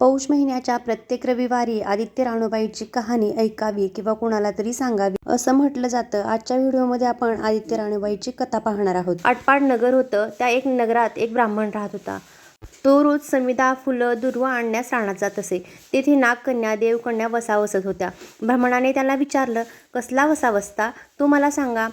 पौष महिन्याच्या प्रत्येक रविवारी आदित्य राणूबाईची कहाणी ऐकावी किंवा कोणाला तरी सांगावी असं म्हटलं जातं. आजच्या व्हिडिओमध्ये आपण आदित्य राणूबाईची कथा पाहणार आहोत. आटपाड नगर होतं. त्या एक नगरात एक ब्राह्मण राहत होता. तो रोज समिधा फुलं दुर्वा आणण्यास राहण्यात जात असे. तेथे नागकन्या देवकन्या वसा वसत होत्या. ब्राह्मणाने त्याला विचारलं कसला वसा वसता तो मला सांगा.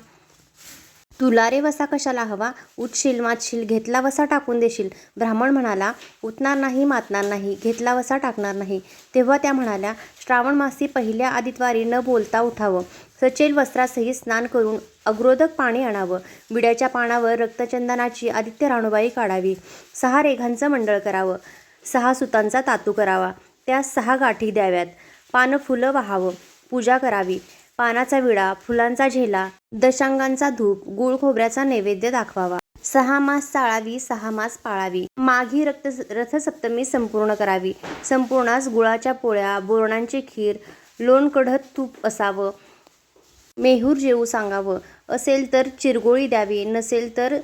तुला रे वसा कशाला हवा? उठशील मातशील घेतला वसा टाकून देशील. ब्राह्मण म्हणाला उठणार नाही मातणार नाही घेतला वसा टाकणार नाही. तेव्हा त्या म्हणाल्या श्रावण मासी पहिल्या आदित्वारी न बोलता उठावं. सचेल वस्त्रासहित स्नान करून अग्रोदक पाणी आणावं. विड्याच्या पानावर रक्तचंदनाची आदित्य राणूबाई काढावी. सहा रेघांचं मंडळ करावं. सहा सुतांचा तातू करावा. त्यास सहा गाठी द्याव्यात. पानं फुलं वाहावं. पूजा करावी. पानाचा विडा फुलांचा झेला दशांगांचा धूप गुळ खोबऱ्याचा नैवेद्य दाखवावा. सहा मास चाळावी सहा मास पाळावी. माघी रक्त रथसप्तमी संपूर्ण करावी. संपूर्णास गुळाच्या पोळ्या बोरणांची खीर लोणकढत तूप असावं. मेहूर जेवू सांगावं. असेल तर चिरगोळी द्यावी नसेल तर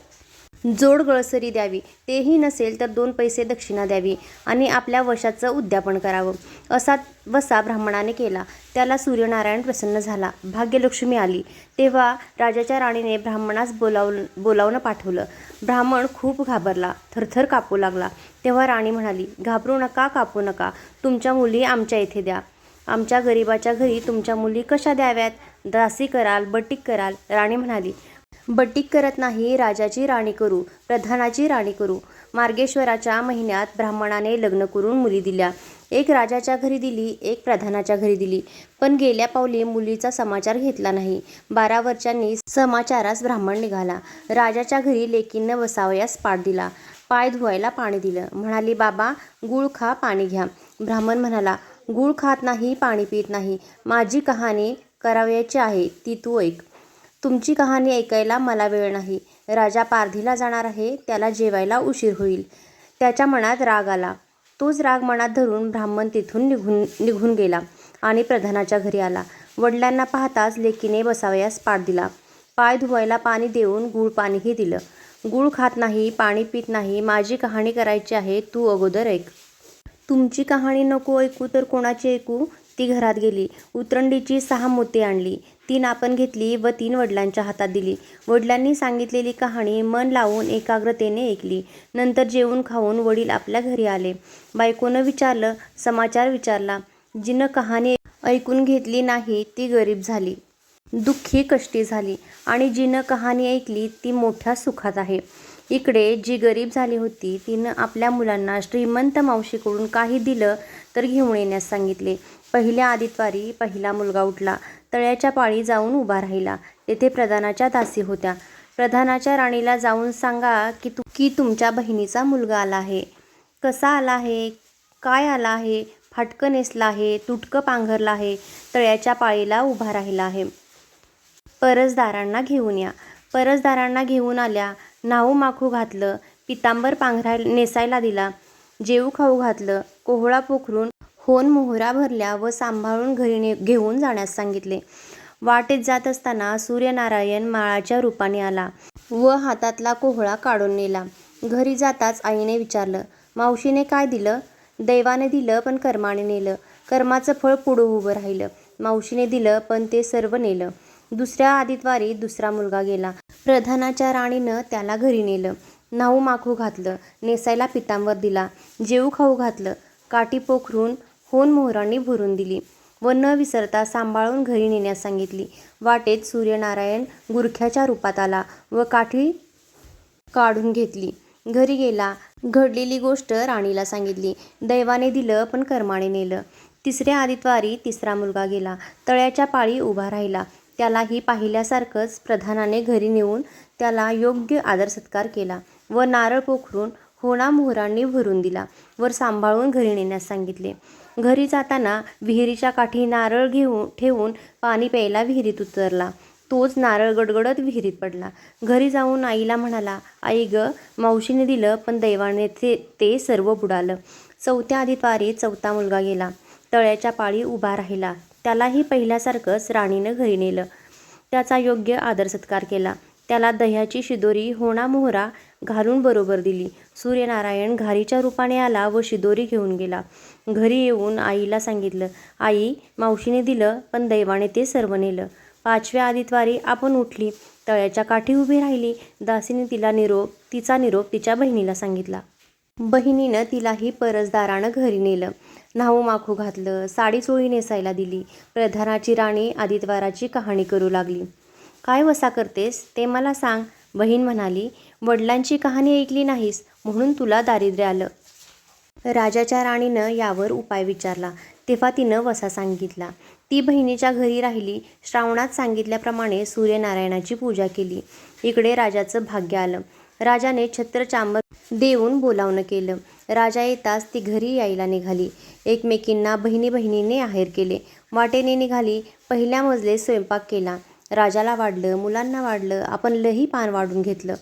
जोड गळसरी द्यावी. तेही नसेल तर दोन पैसे दक्षिणा द्यावी आणि आपल्या वशाचं उद्यापन करावं. असा वसा ब्राह्मणाने केला. त्याला सूर्यनारायण प्रसन्न झाला. भाग्यलक्ष्मी आली. तेव्हा राजाच्या राणीने ब्राह्मणास बोलावून बोलावणं पाठवलं. ब्राह्मण खूप घाबरला. थरथर कापू लागला. तेव्हा राणी म्हणाली घाबरू नका कापू नका. तुमच्या मुली आमच्या इथे द्या. आमच्या गरिबाच्या घरी तुमच्या मुली कशा द्याव्यात? दासी कराल बटीक कराल. राणी म्हणाली बटीक करत नाही राजाची राणी करू प्रधानाची राणी करू. मार्गेश्वराच्या महिन्यात ब्राह्मणाने लग्न करून मुली दिल्या. एक राजाच्या घरी दिली एक प्रधानाच्या घरी दिली. पण गेल्या पावली मुलीचा समाचार घेतला नाही. बारा वर्षांनी समाचारास ब्राह्मण निघाला. राजाच्या घरी लेकीनं वसावयास पाठ दिला. पाय धुवायला पाणी दिलं. म्हणाली बाबा गुळ खा पाणी घ्या. ब्राह्मण म्हणाला गुळ खात नाही पाणी पित नाही. माझी कहाणी करावयाची आहे ती तू ऐक. तुमची कहाणी ऐकायला मला वेळ नाही. राजा पारधीला जाणार आहे त्याला जेवायला उशीर होईल. त्याच्या मनात राग आला. तोच राग मनात धरून ब्राह्मण तिथून निघून निघून गेला आणि प्रधानाच्या घरी आला. वडिलांना पाहताच लेकीने बसावयास पाठ दिला. पाय धुवायला पाणी देऊन गुळ पाणीही दिलं. गुळ खात नाही पाणी पित नाही माझी कहाणी करायची आहे तू अगोदर ऐक. तुमची कहाणी नको ऐकू तर कोणाची ऐकू? ती घरात गेली. उतरंडीची सहा मोती आणली. तीन आपण घेतली व तीन वडिलांच्या हातात दिली. वडिलांनी सांगितलेली कहाणी मन लावून एकाग्रतेने ऐकली. नंतर जेवून खाऊन वडील आपल्या घरी आले. बायकोनं विचारलं समाचार विचारला. जिनं कहाणी ऐकून घेतली नाही ती गरीब झाली. दुःखी कष्टी झाली. आणि जिनं कहाणी ऐकली ती मोठ्या सुखात आहे. इकडे जी गरीब झाली होती तिनं आपल्या मुलांना श्रीमंत मावशीकडून काही दिलं तर घेऊन येण्यास सांगितले. पहिल्या आदित्वारी पहिला मुलगा उठला. तळ्याच्या पाळी जाऊन उभा राहिला. तेथे प्रधानाच्या दासी होत्या. प्रधानाच्या राणीला जाऊन सांगा की तू की तुमच्या बहिणीचा मुलगा आला आहे. कसा आला आहे? काय आला आहे? फाटकं नेसला आहे तुटकं पांघरलं आहे तळ्याच्या पाळीला उभा राहिला आहे. परसदारांना घेऊन या. परसदारांना घेऊन आल्या. नाहू माखू घातलं. पितांबर पांघराय नेसायला दिला. जेऊ खाऊ घातलं. कोहळा पोखरून होन मोहरा भरल्या व सांभाळून घरी ने घेऊन जाण्यास सांगितले. वाटेत जात असताना सूर्यनारायण माळाच्या रूपाने आला व हातातला कोहळा काढून नेला. घरी जाताच आईने विचारलं मावशीने काय दिलं? दैवाने दिलं पण कर्माने नेलं. कर्माचं फळ पुढं उभं राहिलं. मावशीने दिलं पण ते सर्व नेलं. दुसऱ्या आदित्वारी दुसरा मुलगा गेला. प्रधानाच्या राणीनं त्याला घरी नेलं. नाऊ माखू घातलं. नेसायला पितांवर दिला. जेऊ खाऊ घातलं. काठी पोखरून होऊन मोहरांनी भरून दिली. व न विसरता सांभाळून घरी नेण्यास सांगितली. वाटेत सूर्यनारायण गुरख्याच्या रूपात आला व काठी काढून घेतली. घरी गेला घडलेली गोष्ट राणीला सांगितली. दैवाने दिलं पण कर्माने नेलं. तिसऱ्या आदित्वारी तिसरा मुलगा गेला. तळ्याच्या पाळी उभा राहिला. त्यालाही पाहिल्यासारखंच प्रधानाने घरी नेऊन त्याला योग्य आदर सत्कार केला व नारळ पोखरून होणा मोहरांनी भरून दिला वर सांभाळून घरी नेण्यास सांगितले. घरी जाताना विहिरीच्या काठी नारळ घेऊन ठेवून पाणी प्यायला विहिरीत उतरला. तोच नारळ गडगडत विहिरीत पडला. घरी जाऊन आईला म्हणाला आई ग मावशीने दिलं पण दैवाने ते ते सर्व बुडालं. चौथ्या आदित्वारी चौथा मुलगा गेला. तळ्याच्या पाळी उभा राहिला. त्यालाही पहिल्यासारखंच राणीनं घरी नेलं. त्याचा योग्य आदर सत्कार केला. त्याला दह्याची शिदोरी होणा मोहरा घालून बरोबर दिली. सूर्यनारायण घारीच्या रूपाने आला व शिदोरी घेऊन गेला. घरी येऊन आईला सांगितलं आई मावशीने दिलं पण दैवाने ते सर्व नेलं. पाचव्या आदितवारी आपण उठली. तळ्याच्या काठी उभी राहिली. दासीने तिला निरोप तिचा निरोप तिच्या बहिणीला सांगितला. बहिणीनं तिलाही परसदारानं घरी नेलं. न्हाऊ माखू घातलं साडी चोळी नेसायला दिली. प्रधानाची राणी आदितवाराची कहाणी करू लागली. काय वसा करतेस? ते मला सांग बहीण म्हणाली. वडिलांची कहाणी ऐकली नाहीस म्हणून तुला दारिद्र्य आलं. राजाच्या राणीनं यावर उपाय विचारला. तेव्हा तिनं वसा सांगितला. ती बहिणीच्या घरी राहिली. श्रावणात सांगितल्याप्रमाणे सूर्यनारायणाची पूजा केली. इकडे राजाचं भाग्य आलं. राजाने छत्र चांबर देऊन बोलावणं केलं. राजा येताच ती घरी यायला निघाली. एकमेकींना बहिणी बहिणीने आहेर केले. वाटेने निघाली. पहिल्या मजले स्वयंपाक केला. राजाला वाढलं मुलांना वाढलं आपण लही पान वाढून घेतलं.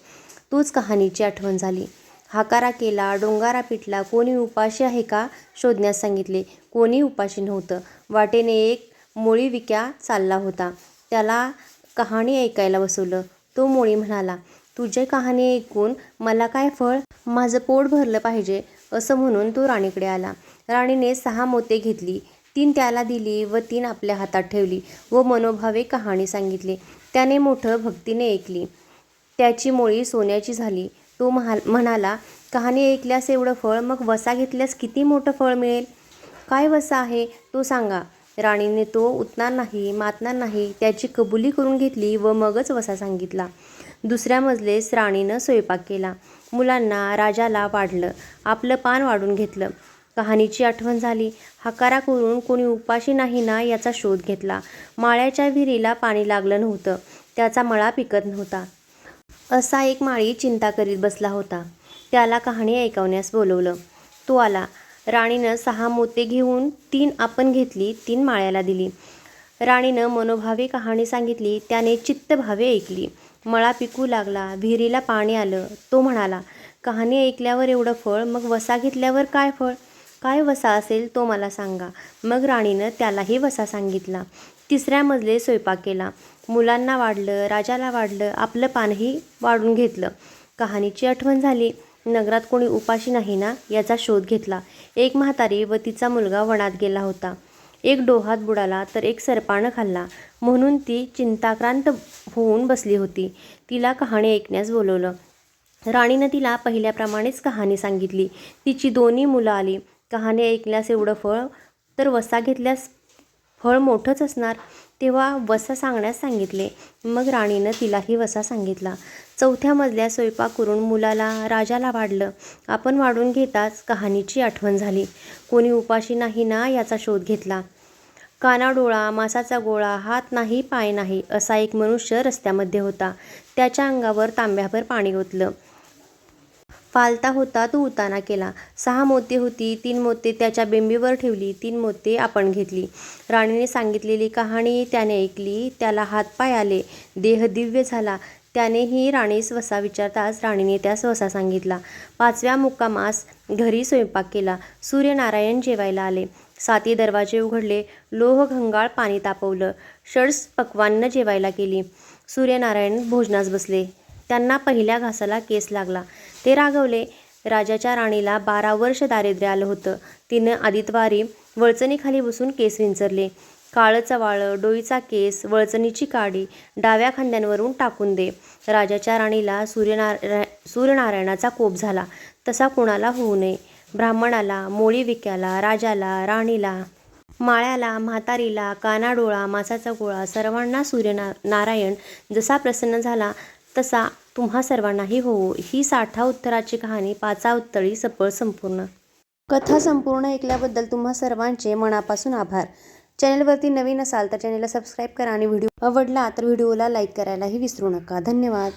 तूच कहाणीची आठवण झाली. हाकारा केला डोंगारा पिटला कोणी उपाशी आहे का शोधण्यास सांगितले. कोणी उपाशी नव्हतं. वाटेने एक मोळी विक्या चालला होता. त्याला कहाणी ऐकायला बसवलं. तो मोळी म्हणाला तुझे कहाणी ऐकून मला काय फळ? माझं पोट भरलं पाहिजे असं म्हणून तो राणीकडे आला. राणीने सहा मोते घेतली. तीन त्याला दिली व तीन आपल्या हातात ठेवली व मनोभावे कहाणी सांगितली. त्याने मोठं भक्तीने ऐकली. त्याची मोळी सोन्याची झाली. तो महा म्हणाला कहाणी ऐकल्यास एवढं फळ मग वसा घेतल्यास किती मोठं फळ मिळेल? काय वसा आहे? तो सांगा राणीने तो उतणार नाही मातणार नाही त्याची कबुली करून घेतली व मगच वसा सांगितला. दुसऱ्या मजलेस राणीनं स्वयंपाक केला. मुलांना राजाला वाढलं. आपलं पान वाढून घेतलं. कहाणीची आठवण झाली. हकारा करून कोणी उपाशी नाही ना याचा शोध घेतला. माळ्याच्या विहिरीला पाणी लागलं नव्हतं. त्याचा मळा पिकत नव्हता. असा एक माळी चिंता करीत बसला होता. त्याला कहाणी ऐकवण्यास बोलवलं. तो आला. राणीनं सहा मोते घेऊन तीन आपण घेतली तीन माळ्याला दिली. राणीनं मनोभावे कहाणी सांगितली त्याने चित्तभावे ऐकली. मळा पिकू लागला विहिरीला पाणी आलं. तो म्हणाला कहाणी ऐकल्यावर एवढं फळ मग वसा घेतल्यावर काय फळ? काय वसा असेल तो मला सांगा. मग राणीनं त्यालाही वसा सांगितला. तिसऱ्या मजले स्वयंपाक केला. मुलांना वाढलं राजाला वाढलं आपलं पानही वाढून घेतलं. कहाणीची आठवण झाली. नगरात कोणी उपाशी नाही ना याचा शोध घेतला. एक म्हातारी व तिचा मुलगा वनात गेला होता. एक डोहात बुडाला तर एक सरपानं खाल्ला. म्हणून ती चिंताक्रांत होऊन बसली होती. तिला कहाणी ऐकण्यास बोलवलं. राणीनं तिला पहिल्याप्रमाणेच कहाणी सांगितली. तिची दोन्ही मुलं आली. कहाणी ऐकल्यास एवढं फळ तर वसा घेतल्यास फळ मोठंच असणार. तेव्हा वसा सांगण्यास सांगितले. मग राणीनं तिलाही वसा सांगितला. चौथ्या मजल्या स्वयंपाक करून मुलाला राजाला वाढलं. आपण वाढून घेताच कहाणीची आठवण झाली. कोणी उपाशी नाही ना याचा शोध घेतला. कानाडोळा मासाचा गोळा हात नाही पाय नाही असा एक मनुष्य रस्त्यामध्ये होता. त्याच्या अंगावर तांब्याभर पाणी ओतलं. फालता होता तो उताना केला. सहा मोती होती तीन मोते त्याच्या बेंबीवर ठेवली तीन मोते आपण घेतली. राणीने सांगितलेली कहाणी त्याने ऐकली त्याला हातपाय आले देह दिव्य झाला. त्यानेही राणीस वसा विचारताच राणीने त्यास वसा सांगितला. पाचव्या मुक्कामास घरी स्वयंपाक केला. सूर्यनारायण जेवायला आले. साती दरवाजे उघडले. लोह घंगाळ पाणी तापवलं. षड्स पक्वान्न जेवायला केली सूर्यनारायण भोजनास बसले. त्यांना पहिल्या घासाला केस लागला. ते रागवले. राजाच्या राणीला बारा वर्ष दारिद्र्य आलं होतं. तिनं आदितवारी वळचणीखाली बसून केस विंचरले. काळचं वाळं डोईचा केस वळचणीची काडी डाव्या खांद्यांवरून टाकून दे. राजाच्या राणीला सूर्यनारा सूर्यनारायणाचा कोप झाला. तसा कोणाला होऊ नये. ब्राह्मणाला मोळी विक्याला राजाला राणीला माळ्याला म्हातारीला कानाडोळा मासाचा गोळा सर्वांना सूर्यना नारायण जसा प्रसन्न झाला तसा तुम्हा सर्वांनाही होवो ही साठा उत्तराची कहाणी पाचा उत्तरी सफळ संपूर्ण. कथा संपूर्ण ऐकल्याबद्दल तुम्हा सर्वांचे मनापासून आभार. चॅनलवरती नवीन असाल तर चॅनलला सबस्क्राईब करा आणि व्हिडिओ आवडला तर व्हिडिओला लाईक करायलाही विसरू नका. धन्यवाद.